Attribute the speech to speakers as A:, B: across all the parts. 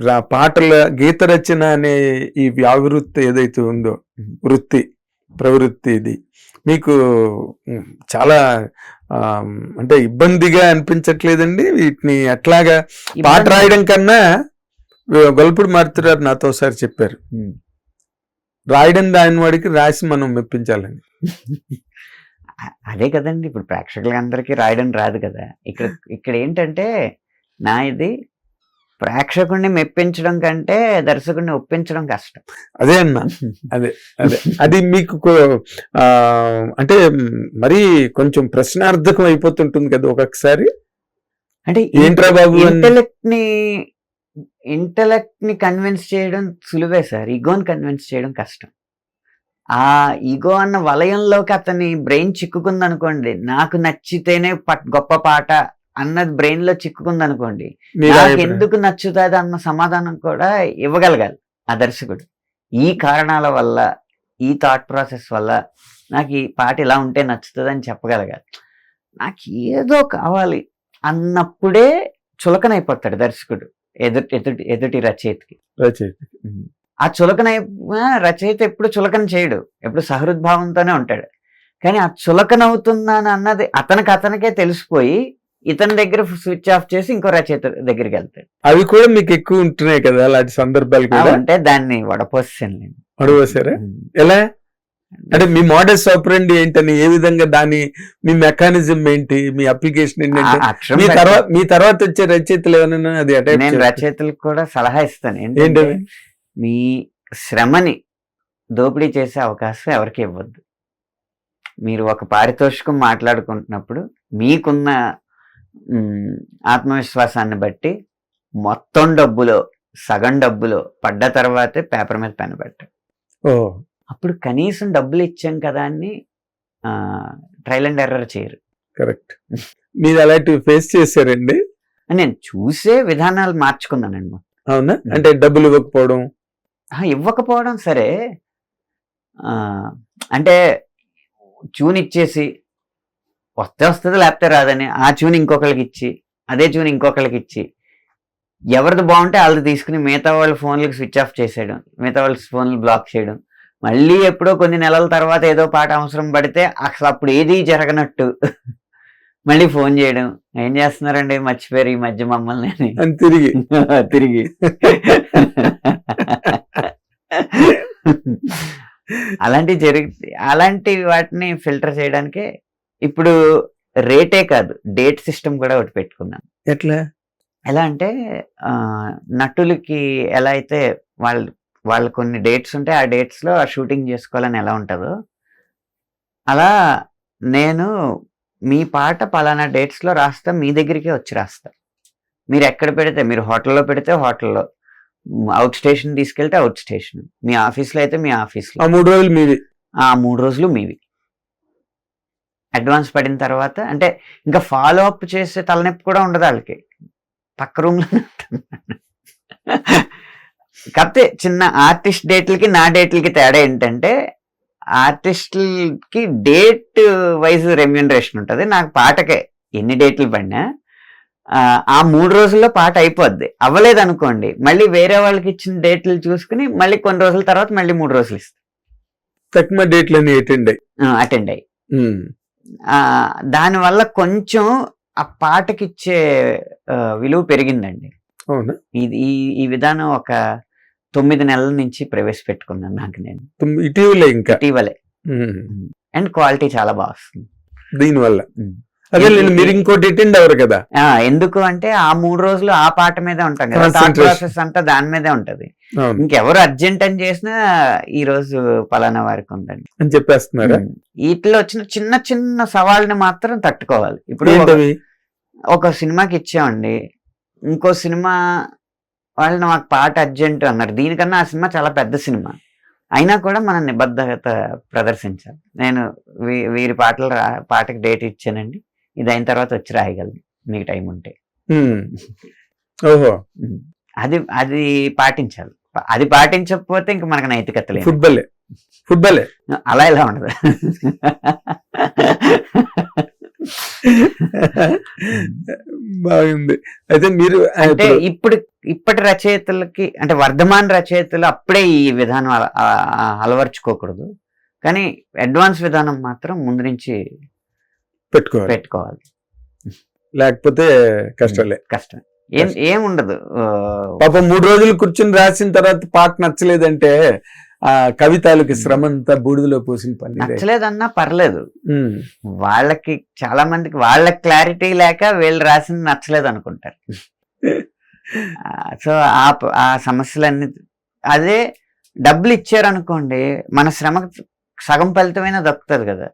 A: రా- పాటల గీత రచన అనే ఈ వ్యావృత్తి ఏదైతే ఉందో వృత్తి ప్రవృత్తి ఇది మీకు చాలా అంటే ఇబ్బందిగా అనిపించట్లేదండి? వీటిని ఎట్లాగా పాట రాయడం కన్నా గొల్పుడు మారుతున్నారు నాతో ఒకసారి చెప్పారు. రాయడం దాని వాడికి రాసి మనం మెప్పించాలని
B: అదే కదండి ఇప్పుడు ప్రేక్షకులందరికీ రాయడం రాదు కదా. ఇక్కడ ఇక్కడ ఏంటంటే నా ఇది ప్రేక్షకుడిని మెప్పించడం కంటే దర్శకుడిని ఒప్పించడం కష్టం.
A: అదే అన్న. అదే అదే. అది మీకు అంటే మరీ కొంచెం ప్రశ్నార్థకం అయిపోతుంటుంది కదా ఒక్కొక్కసారి.
B: అంటే
A: ఏంట్రా బాబు
B: ఇంటెలెక్ట్ని ఇంటెలెక్ట్ని కన్విన్స్ చేయడం సులువే సార్. ఈగోని కన్విన్స్ చేయడం కష్టం. ఆ ఈగో అన్న వలయంలోకి అతని బ్రెయిన్ చిక్కుకుంది అనుకోండి నాకు నచ్చితేనే గొప్ప పాట అన్నది బ్రెయిన్లో చిక్కుకుంది అనుకోండి నాకు. ఎందుకు నచ్చుతుంది అన్న సమాధానం కూడా ఇవ్వగలగాలి ఆ దర్శకుడు. ఈ కారణాల వల్ల ఈ థాట్ ప్రాసెస్ వల్ల నాకు ఈ పాట ఇలా ఉంటే నచ్చుతుంది అని చెప్పగలగాలి. నాకు ఏదో కావాలి అన్నప్పుడే చులకనైపోతాడు దర్శకుడు ఎదుటి ఎదుటి ఎదుటి రచయితకి.
A: రచయిత.
B: ఆ చులకనై రచయిత ఎప్పుడు చులకన చేయడు ఎప్పుడు సహృద్భావంతోనే ఉంటాడు. కానీ ఆ చులకన అవుతున్నాను అన్నది అతనికి అతనికే తెలిసిపోయి ఇతని దగ్గర స్విచ్ ఆఫ్ చేసి ఇంకో రచయిత దగ్గరికి వెళ్తాడు.
A: అవి కూడా మీకు ఎక్కువ ఉంటున్నాయి కదా అలాంటి సందర్భాలు కూడా?
B: అంటే దాన్ని వడపోసాను నేను.
A: అడవసారా ఎలా? అంటే మీ మోడల్స్ ఆపరండి ఏంటని ఏ విధంగా దాని మీ మెకానిజం ఏంటి మీ అప్లికేషన్ ఏంటంటే మీ తర్వాత మీ తర్వాత వచ్చే రచయితలు ఏమైనా అది
B: నేను రచయితలకు కూడా సలహా ఇస్తాను. ఏంటంటే మీ శ్రమని దోపిడీ చేసే అవకాశం ఎవరికి ఇవ్వద్దు. మీరు ఒక పారితోషికం మాట్లాడుకుంటున్నప్పుడు మీకున్న ఆత్మవిశ్వాసాన్ని బట్టి మొత్తం డబ్బులో సగం డబ్బులో పడ్డ తర్వాతే పేపర్ మీద పెన్ పెట్టండి.
A: ఓ.
B: అప్పుడు కనీసం డబ్బులు ఇచ్చాం కదా అని ట్రయల్ అండ్ ఎర్రర్ చేయరు.
A: కరెక్ట్. మీరు అలాంటివి ఫేస్ చేశారండి?
B: నేను చూసే విధానాలు మార్చుకున్నానండి.
A: అవునా? అంటే డబ్బులు ఇవ్వకపోవడం.
B: ఇవ్వకపోవడం సరే. అంటే ట్యూన్ ఇచ్చేసి వస్తే వస్తుంది లేకపోతే రాదని. ఆ ట్యూన్ ఇంకొకరికి ఇచ్చి అదే ట్యూన్ ఇంకొకరికి ఇచ్చి. ఎవరిది బాగుంటే వాళ్ళది తీసుకుని మిగతా వాళ్ళ ఫోన్లకు స్విచ్ ఆఫ్ చేసేయడం మిగతా వాళ్ళ ఫోన్లు బ్లాక్ చేయడం. మళ్ళీ ఎప్పుడో కొన్ని నెలల తర్వాత ఏదో పాట అవసరం పడితే అసలు అప్పుడు ఏది జరగనట్టు. మళ్ళీ ఫోన్ చేయడం. ఏం చేస్తున్నారండి? మర్చిపోయారు ఈ మధ్య మమ్మల్ని అని.
A: తిరిగి.
B: తిరిగి. అలాంటి జరిగి అలాంటి వాటిని ఫిల్టర్ చేయడానికే ఇప్పుడు రేటే కాదు డేట్ సిస్టమ్ కూడా ఒకటి పెట్టుకున్నాను.
A: ఎట్లా?
B: ఎలా అంటే నటులకి ఎలా అయితే వాళ్ళు వాళ్ళు కొన్ని డేట్స్ ఉంటే ఆ డేట్స్లో ఆ షూటింగ్ చేసుకోవాలని ఎలా ఉంటుందో అలా నేను మీ పాట పలానా డేట్స్లో రాస్తా మీ దగ్గరికే వచ్చి రాస్తా. మీరు ఎక్కడ పెడితే మీరు హోటల్లో పెడితే హోటల్లో అవుట్ స్టేషన్ తీసుకెళ్తే అవుట్ స్టేషన్ మీ ఆఫీస్లో అయితే మీ ఆఫీస్లో
A: ఆ మూడు రోజులు మీది.
B: ఆ మూడు రోజులు మీవి. అడ్వాన్స్ పడిన తర్వాత అంటే ఇంకా ఫాలో అప్ చేసే తలనొప్పి కూడా ఉండదు వాళ్ళకి. పక్క రూమ్లో కాకపోతే చిన్న ఆర్టిస్ట్ డేట్లకి నా డేట్లకి తేడా ఏంటంటే ఆర్టిస్టులకి డేట్ వైజ్ రెమ్యూనరేషన్ ఉంటుంది. నాకు పాటకే ఎన్ని డేట్లు పడినా ఆ, మూడు రోజుల్లో పాట అయిపోద్ది. అవ్వలేదు అనుకోండి మళ్ళీ వేరే వాళ్ళకి ఇచ్చిన డేట్లు చూసుకుని మళ్ళీ కొన్ని రోజుల తర్వాత మళ్ళీ మూడు రోజులు ఇస్తాను
A: తక్కువ డేట్లని అటెండ్ అయ్యి.
B: అటెండ్ అయ్యి. దానివల్ల కొంచెం ఆ పాటకి ఇచ్చే ఆ, విలువ పెరిగిందండి.
A: అవునా?
B: ఇది ఈ ఈ విధానం ఒక తొమ్మిది నెలల నుంచి ప్రవేశపెట్టుకున్నాను నాకు నేను.
A: ఇటీవలే ఇంకా?
B: ఇటీవలే. అండ్ క్వాలిటీ చాలా బాగా వస్తుంది.
A: దీనివల్ల. అదే మీరు ఇంకోటి అటెండ్ అవ్వరు కదా?
B: ఎందుకు అంటే ఆ మూడు రోజులు ఆ పాట మీదే ఉంటాం కదా. థాట్. ప్రాసెస్ అంతా దాని మీదే ఉంటది. ఇంకెవరు అర్జెంట్ అని చేసినా ఈ రోజు పలానా వారికి ఉందండి.
A: అని చెప్పేస్తున్నారా.
B: వీటిలో వచ్చిన చిన్న చిన్న సవాళ్ళని మాత్రం తట్టుకోవాలి. ఇప్పుడు ఒక- సినిమాకి ఇచ్చామండి. ఇంకో సినిమా వాళ్ళు మాకు పాట అర్జెంట్ అన్నారు. దీనికన్నా ఆ సినిమా చాలా పెద్ద సినిమా. అయినా కూడా మనం నిబద్ధత ప్రదర్శించాలి. నేను వీరి పాటలు పాటకి డేట్ ఇచ్చానండి. ఇది అయిన తర్వాత వచ్చి రాయగలను. మీకు టైం ఉంటే.
A: ఓహో.
B: అది అది పాటించాలి. అది పాటించకపోతే ఇంక మనకు నైతికత లేదు.
A: ఫుట్బాలే. ఫుట్బాలే.
B: అలా ఇలా ఉండదు?
A: బాగుంది. అయితే మీరు
B: అంటే
A: ఇప్పుడు-
B: ఇప్పటి రచయితలకి అంటే వర్ధమాన రచయితలు అప్పుడే ఈ విధానం అలవర్చుకోకూడదు. కానీ అడ్వాన్స్ విధానం మాత్రం ముందు నుంచి
A: పెట్టుకోవాలి.
B: పెట్టుకోవాలి.
A: లేకపోతే కష్టాలే.
B: కష్టం ఏం ఏం ఉండదు
A: పాపం మూడు రోజులు కూర్చుని రాసిన తర్వాత పాట నచ్చలేదంటే ఆ కవితాలకి శ్రమ అంతా బూడిదలో పోసిన పని
B: నచ్చలేదన్నా పర్లేదు. వాళ్ళకి చాలా మందికి వాళ్ళ క్లారిటీ లేక వీళ్ళు రాసింది నచ్చలేదు అనుకుంటారు. సో ఆ ఆ సమస్యలన్నీ అదే డబ్బులు ఇచ్చారనుకోండి మన శ్రమకు సగం ఫలితమైన దక్కుతుంది కదా.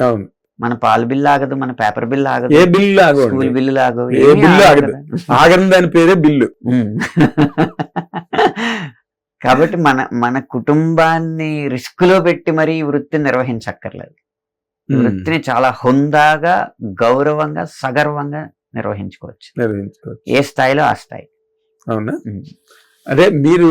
A: అవును.
B: మన పాలు బిల్లు ఆగదు మన పేపర్ బిల్లు ఆగదు
A: ఏ బిల్లు ఆగండి
B: స్కూల్ బిల్లు ఆగదు
A: ఏ బిల్లు
B: ఆగదు?
A: ఆగదు. ఆగని దాని పేరే బిల్లు.
B: కాబట్టి మన మన కుటుంబాన్ని రిస్క్లో పెట్టి మరి ఈ వృత్తిని నిర్వహించక్కర్లేదు. వృత్తిని చాలా హుందాగా గౌరవంగా సగర్వంగా నిర్వహించుకోవచ్చు.
A: నిర్వహించుకోవచ్చు.
B: ఏ స్థాయిలో ఆ స్థాయి.
A: అవునా. అదే మీరు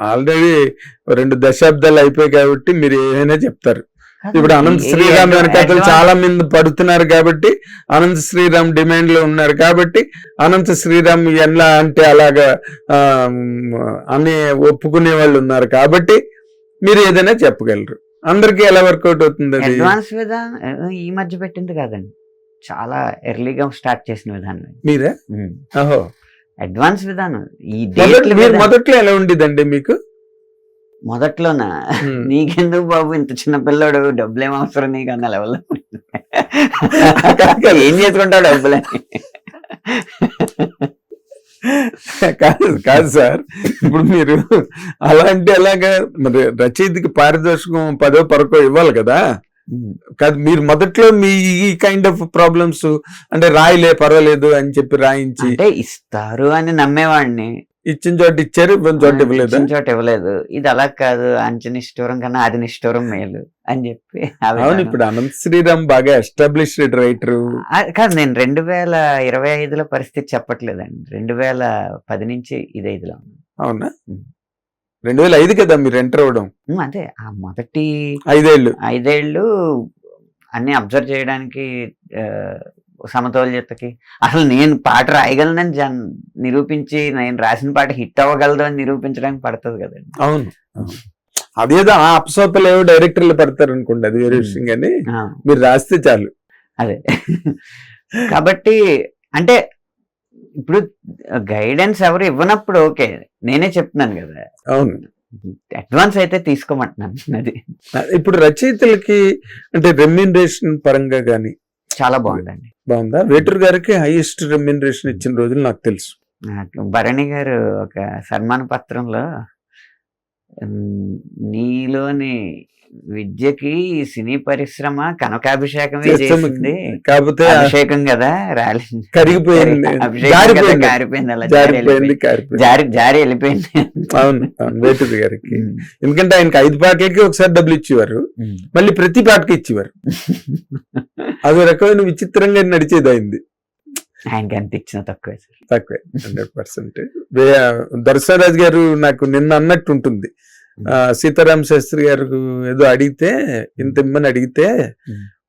A: ఆల్రెడీ రెండు దశాబ్దాలు అయిపోయాయి కాబట్టి మీరు ఏమైనా చెప్తారు. ఇప్పుడు అనంత శ్రీరామ్ వెనకాతలు చాలా మంది పడుతున్నారు కాబట్టి అనంత శ్రీరామ్ డిమాండ్లో ఉన్నారు కాబట్టి అనంత శ్రీరామ్ ఎలా అంటే అలాగా అని ఒప్పుకునే వాళ్ళు ఉన్నారు కాబట్టి మీరు ఏదైనా చెప్పగలరు. అందరికి ఎలా వర్కౌట్ అవుతుంది
B: అడ్వాన్స్ విధానం ఈ మధ్య పెట్టింది కాదండి. చాలా ఎర్లీగా స్టార్ట్ చేసిన విధానం.
A: మీరే?
B: అడ్వాన్స్ విధానం. ఈ మీద
A: మొదట్లో ఎలా ఉండేదండి మీకు?
B: మొదట్లోన. నీకెందుకు బాబు ఇంత చిన్న పిల్లడు? డబ్బులు అవసరం నీకు అన్న లెవెల్లో ఏం చేసుకుంటావు డబ్బులని
A: కాదు కాదు సార్. ఇప్పుడు మీరు అలా అంటే ఎలాగా మరి రచయితకి పారితోషికం పదో పరకో ఇవ్వాలి కదా? కాదు మీరు మొదట్లో మీ ఈ కైండ్ ఆఫ్ ప్రాబ్లమ్స్ అంటే రాయలే పర్వాలేదు అని చెప్పి రాయించి
B: అంటే ఇస్తారు అని నమ్మేవాడిని.
A: ఇచ్చిన చోట ఇచ్చారు ఇవ్వని చోట ఇవ్వలేదు?
B: ఇచ్చిన చోట ఇవ్వలేదు. ఇది అలా కాదు అంచె నిష్ఠూరం కన్నా అది నిష్ఠూరం మేలు అని చెప్పి
A: అవును. ఇప్పుడు అనంత శ్రీరామ్ బాగా ఎస్టాబ్లిష్డ్ రైటర్
B: కాదు నేను రెండు వేల ఇరవై ఐదులో పరిస్థితి చెప్పట్లేదండి. రెండు వేల పది నుంచి ఇదే ఉంది.
A: అవునా. రెండు వేల ఐదు కదా మీరు ఎంటర్ అవ్వడం?
B: అదే ఆ మొదటి
A: ఐదేళ్ళు.
B: ఐదేళ్ళు అన్ని అబ్జర్వ్ చేయడానికి సమతౌల్యతకి. అసలు నేను పాట రాయగలనని జన్ నిరూపించి నేను రాసిన పాట హిట్ అవ్వగలదు అని నిరూపించడానికి పడుతుంది కదండి.
A: అవును. అదేదో ఆ అప్సోపలు ఏవో డైరెక్టర్లు పడతారు అనుకోండి అది వేరే. విషయం కానీ మీరు రాస్తే చాలు.
B: అదే. కాబట్టి అంటే ఇప్పుడు గైడెన్స్ ఎవరు ఇవ్వనప్పుడు ఓకే నేనే చెప్తున్నాను కదా.
A: అవును.
B: అడ్వాన్స్ అయితే తీసుకోమంటున్నాను అది.
A: ఇప్పుడు రచయితలకి అంటే రెమ్యూనరేషన్ పరంగా గానీ
B: చాలా బాగుందండి.
A: బాగుందా? వేటూరు గారికి హైయెస్ట్ రెమ్యూనరేషన్ ఇచ్చిన రోజులు నాకు తెలుసు.
B: నాకు భరణి గారు ఒక సన్మాన పత్రంలో నీలోని విద్యకి ఈ సినీ పరిశ్రమ కనకాభిషేకమే. చేసింది.
A: కాకపోతే
B: అభిషేకం కదా రాలి
A: కరిగిపోయింది.
B: అభిషేకం కారిపోయింది. అలా జారి జారి జారి వెళ్ళిపోయింది.
A: అవును అవును. వేటూరు గారికి. ఎందుకంటే ఆయనకి ఐదు పాటలకి ఒకసారి డబ్బులు ఇచ్చేవారు. మళ్ళీ ప్రతి పాటకి ఇచ్చేవారు. అదో రకమైన విచిత్రంగా నడిచేది అయింది
B: ఆయనకి అంత ఇచ్చిన తక్కువే సార్.
A: తక్కువే హండ్రెడ్ పర్సెంట్. దర్శరాజ్ గారు నాకు నిన్న అన్నట్టు ఉంటుంది. సీతారాం శాస్త్రి గారు ఏదో అడిగితే ఇంత ఇమ్మని అడిగితే.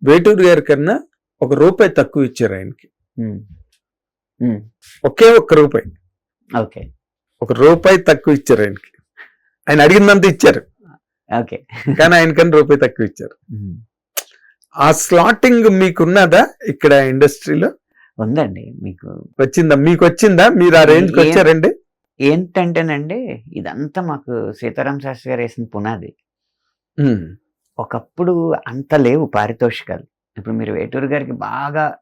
A: వేటూరు గారి కన్నా ఒక రూపాయి తక్కువ ఇచ్చారు ఆయనకి. ఒకే ఒక్క రూపాయి.
B: ఓకే.
A: ఒక రూపాయి తక్కువ ఇచ్చారు ఆయనకి. ఆయన అడిగినంత ఇచ్చారు.
B: ఓకే.
A: కానీ ఆయనకన్నా రూపాయి తక్కువ ఇచ్చారు. ఆ స్లాటింగ్ మీకున్నదా ఇక్కడ ఇండస్ట్రీలో?
B: ఉందండి మీకు
A: వచ్చిందా? మీకు వచ్చిందా మీరు ఆ రేంజ్కి
B: ఏం-
A: వచ్చారండి?
B: ఏంటంటేనండి ఇదంతా మాకు సీతారాం శాస్త్రి గారు వేసిన పునాది. ఒకప్పుడు అంత లేవు పారితోషికాలు. ఇప్పుడు మీరు వేటూరు గారికి బాగా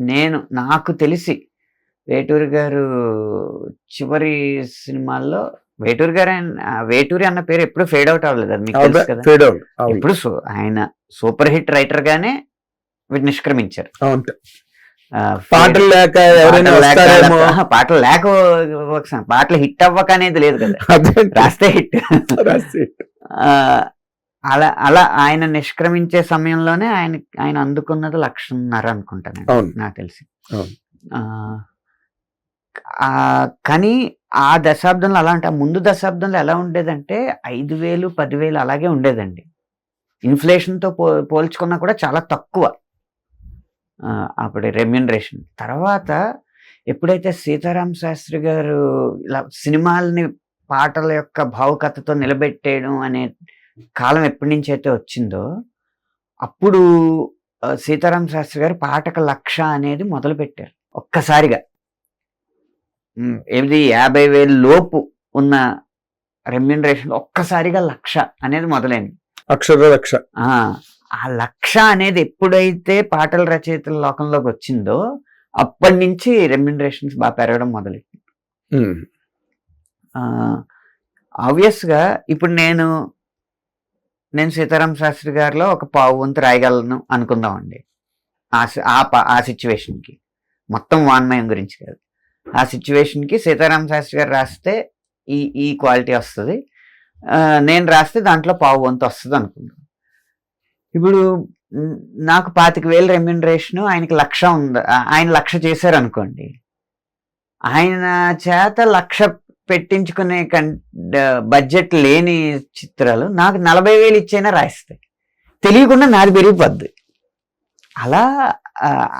B: నేను నాకు తెలిసి వేటూరు గారు చివరి సినిమాల్లో వేటూరు గారు ఆయన- వేటూరి అన్న పేరు ఎప్పుడు ఫేడ్ అవుట్ అవ్వలేదు. అది మీకు తెలుసు కదా. సో- ఆయన సూపర్ హిట్ రైటర్ గానే నిష్క్రమించారు
A: పాటలు లేక ఎవరైనా
B: పాటలు లేక- పాటలు లేక ఒకసారి పాటలు హిట్ అవ్వక అనేది లేదు కదా. రాస్తే హిట్. అలా అలా ఆయన నిష్క్రమించే సమయంలోనే ఆయన ఆయన అందుకున్నది లక్షన్నర అనుకుంటాను నాకు తెలిసి. కానీ ఆ దశాబ్దంలో అలా అంటే ముందు దశాబ్దంలో ఎలా ఉండేదంటే ఐదు వేలు పదివేలు అలాగే ఉండేదండి. ఇన్ఫ్లేషన్తో పో పోల్చుకున్నా కూడా చాలా తక్కువ. అప్పుడు రెమ్యూనరేషన్. తర్వాత ఎప్పుడైతే సీతారాం శాస్త్రి గారు ఇలా సినిమాల్ని పాటల యొక్క భావుకథతో నిలబెట్టేయడం అనే కాలం ఎప్పటి నుంచి అయితే వచ్చిందో అప్పుడు సీతారాం శాస్త్రి గారు పాటక లక్ష అనేది మొదలు పెట్టారు ఒక్కసారిగా ఏది యాభై వేలు లోపు ఉన్న రెమ్యూనరేషన్ ఒక్కసారిగా లక్ష అనేది మొదలైంది.
A: అక్షర లక్ష.
B: ఆ లక్ష అనేది ఎప్పుడైతే పాటల రచయితల లోకంలోకి వచ్చిందో అప్పటి నుంచి రెమ్యూనరేషన్స్ బాగా పెరగడం మొదలెట్టింది ఆబ్వియస్గా ఇప్పుడు నేను నేను సీతారాం శాస్త్రి గారిలో ఒక పావు వంతు రాయగలను అనుకుందామండి. ఆ ఆ సిచ్యువేషన్కి. మొత్తం వాన్మయం గురించి కాదు. ఆ సిచ్యువేషన్కి సీతారాం శాస్త్రి గారు రాస్తే ఈ ఈ క్వాలిటీ వస్తుంది. నేను రాస్తే దాంట్లో పావు వంతు వస్తుంది అనుకుందాం ఇప్పుడు నాకు పాతిక వేలు రెమ్యూనరేషన్ ఆయనకి లక్ష ఉంది ఆయన లక్ష చేశారు అనుకోండి ఆయన చేత లక్ష పెట్టించుకునే కన్ బడ్జెట్ లేని చిత్రాలు నాకు నలభై వేలు ఇచ్చైనా రాయిస్తాయి. తెలియకుండా నాది పెరిగిపోద్ది. అలా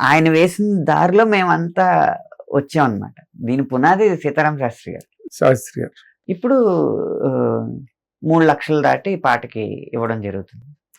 B: ఆయన వేసిన దారిలో మేమంతా వచ్చామన్నమాట. దీని పునాది సీతారాం శాస్త్రి గారు.
A: శాస్త్రి గారు.
B: ఇప్పుడు మూడు లక్షలు దాటి పాటకి ఇవ్వడం జరుగుతుంది.